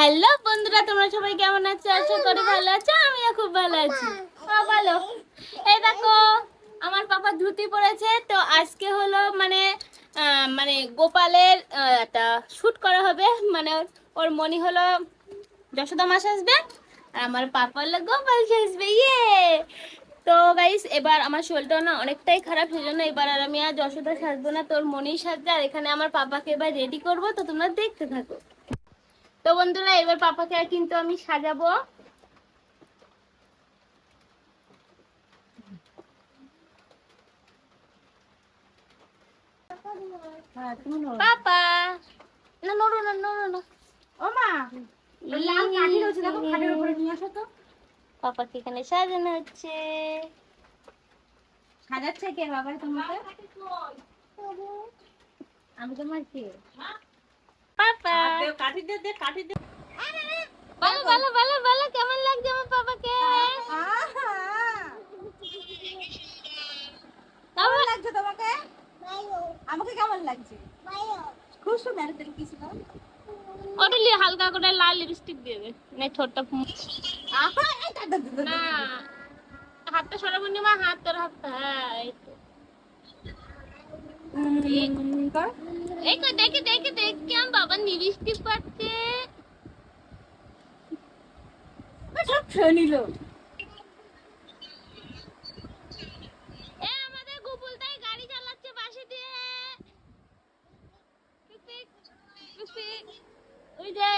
Hello বন্ধুরা তোমরা সবাই কেমন আছো? আশা করি ভালো আছো আমিও খুব ভালো আছি। বলো। এই দেখো আমার পাপা ধুতি পড়েছে তো আজকে হলো মানে মানে গোপালের একটা শ্যুট করা হবে। মানে ওর- মনি হলো যশোদা মাস আসবে আর আমার পাপা হলো গোপাল সাজবে ইয়ে। তো গাইস এবার আমার শরীরটা না অনেকটাই খারাপ সেই জন্য এবার আর আমি আর যশোদা সাজবো না তোর মনি সাজবে আর এখানে আমার পাপাকে এবার রেডি করব তো তোমরা দেখতে থাকো। তো বন্ধুরা এবার পাপাকে কিন্তু আমি সাজাবো। পাপা! না নড়ো না নড়ো না। ও মা লাল কাঠি রয়েছে দেখো খাটের উপরে নিয়ে আসো তো। পাপাকে এখানে সাজানো হচ্ছে। সাজাচ্ছে কে? তোমাকে? আমি তোমার কে পাপা কাঠি দে দে কাঠি দে ভালো ভালো ভালো ভালো কেমন লাগছে আমার পাপাকে? কেমন লাগছে তোমাকে? আমাকে কেমন লাগছে? খুব সুন্দর তেল কিছু ওটা লিয়ে হালকা করে লাল লিপস্টিক দিয়ে দে না ঠোঁটটা না হাতটা সরবনিমা হাত তোর হাতটা হ্যাঁ এই তো। এই কই দেখি দেখি দেখি আমার বাবা লিপস্টিক পাচ্ছে। সব খেয়ে নিলো। গাড়ি চালাচ্ছে পাশে দিয়ে পিপিক, পিপিক। ওই যে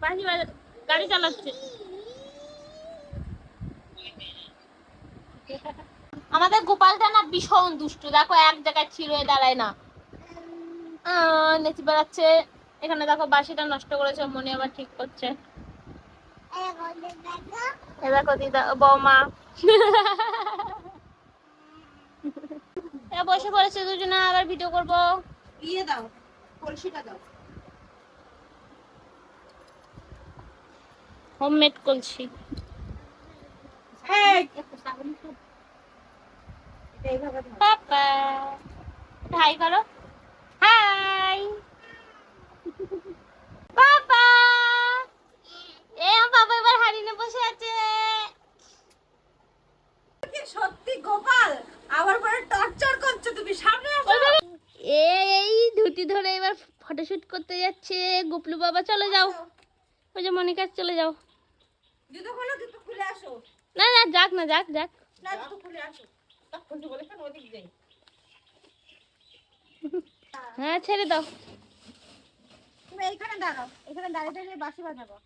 পাশে বা- গাড়ি চালাচ্ছে আমাদের গোপালটা না ভীষণ দুষ্টু। দেখো এক জায়গায় ছিল হয়ে দাঁড়ায় না। নেচে বেড়াচ্ছে। এখানে দেখো বাসিটা নষ্ট করেছে মনে আবার ঠিক করছে। দেখো দিদা বৌমা। বসে পড়েছে দুজনে আবার ভিডিও করব। ইয়ে দাও কলসিটা দাও। হোমমেড করছি এই, একটু সাবান দাও। এটা এইভাবে দাও। পাপা হাই করো। হাই। পাপা। এ আমার বাবা এবার হাড়ি নিয়ে বসে আছে। সত্যি গোপাল? আবার পরে টর্চার করছ তুমি সামনে আসো। এই ধুতি ধরে এবার ফটোশুট করতে যাচ্ছে। গুপলু বাবা চলে যাও। ওই যে মনিকা চলে যাও। জুতো খোলো জুতো খুলে আসো। না না যাক না যাক যাক। না জুতো খুলে আসো। তখন তো বলেছেন ওদিক যাই। হ্যাঁ ছেড়ে দাও। তুমি এইখানে দাঁড়াও এখানে দাঁড়িয়ে দাঁড়িয়ে বাসি বাজাবো।